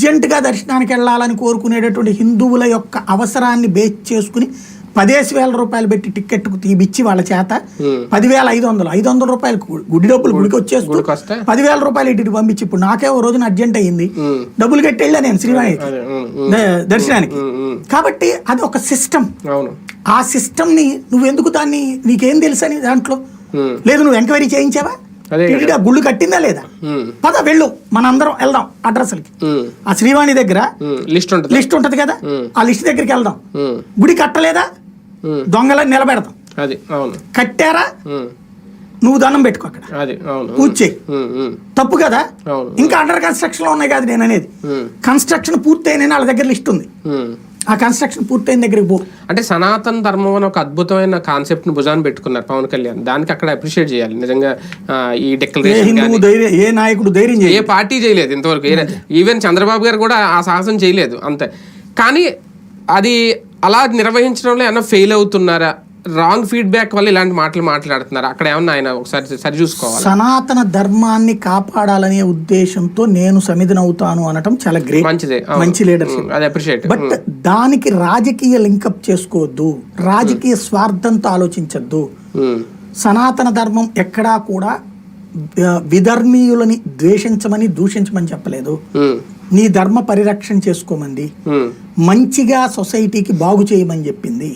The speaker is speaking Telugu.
అర్జెంటుగా దర్శనానికి వెళ్ళాలని కోరుకునేటటువంటి హిందువుల యొక్క అవసరాన్ని బేస్ చేసుకుని పదేసి వేల రూపాయలు పెట్టి టికెట్ తీపిచ్చి వాళ్ళ చేత పదివేల ఐదు వందలు. ఐదు వందల రూపాయలు గుడి డబ్బులు గుడికి వచ్చేస్తూ? పదివేల రూపాయలు ఇటు పంపించి ఇప్పుడు నాకే ఓ రోజున అర్జెంట్ అయ్యింది. ఉమ్. డబ్బులు కట్టి వెళ్ళా నేను శ్రీవాణి ద- దర్శనానికి. కాబట్టి అది ఒక సిస్టమ్ ఆ సిస్టమ్ని నువ్వు ఎందుకు దాన్ని నీకేం తెలుసు అని దాంట్లో లేదు నువ్వు ఎంక్వైరీ చేయించావా. టీటీడీ ఆ గుళ్ళు కట్టిందా లేదా? పద వెళ్ళు మనందరం వెళ్దాం అడ్రస్లకి. ఆ శ్రీవాణి దగ్గర. లిస్ట్ ఉంటుంది. లిస్ట్ ఉంటది కదా. ఆ లిస్ట్ దగ్గరికి వెళ్దాం. గుడి కట్టలేదా. దొంగలని నిలబెడతాం. అది అవును. కట్టారా? నువ్వు దండం పెట్టుకో అక్కడ. ఉమ్, తప్పు కదా? ఇంకా అండర్ కన్స్ట్రక్షన్లో ఉన్నాయి కదా నేను అనేది? కన్స్ట్రక్షన్ పూర్తయిన వాళ్ళ దగ్గర లిస్ట్ ఉంది. ఆ కన్స్ట్రక్షన్ పూర్తయిన దగ్గరికి పో. అంటే సనాతన ధర్మం అని ఒక అద్భుతమైన కాన్సెప్ట్ని భుజాన్ని పెట్టుకున్నారు పవన్ కళ్యాణ్. దానికి అక్కడ అప్రిషియేట్ చేయాలి. నిజంగా ఈ ఏ డిక్లరేషన్ ఏ నాయకుడు ధైర్యం ఏ పార్టీ చేయలేదు ఇంతవరకు. ఈవెన్ చంద్రబాబు గారు కూడా ఆ సాహసం చేయలేదు. అంతే. కానీ అది అలా నిర్వహించడంలో ఏమన్నా ఫెయిల్ అవుతున్నారా? రాంగ్ ఫీడ్బ్యాక్ వల్ల ఇలాంటి మాటలు మాట్లాడుతున్నారు. అక్కడ ఏమన్నా ఆయన ఒకసారి సరి చూసుకోవాలి? సనాతన ధర్మాన్ని కాపాడాలనే ఉద్దేశంతో నేను సమిధనవుతాను అనటం చాలా గ్రేట్ మంచిదే. మంచి లీడర్షిప్ అది అప్రిషియేట్ బట్ దానికి రాజకీయ లింకప్ చేసుకోవద్దు. రాజకీయ స్వార్థంతో ఆలోచించద్దు. సనాతన ధర్మం ఎక్కడా కూడా విధర్మీయులని ద్వేషించమని దూషించమని చెప్పలేదు. నీ ధర్మ పరిరక్షణ చేసుకోమంది. మంచిగా సొసైటీకి బాగు చేయమని చెప్పింది.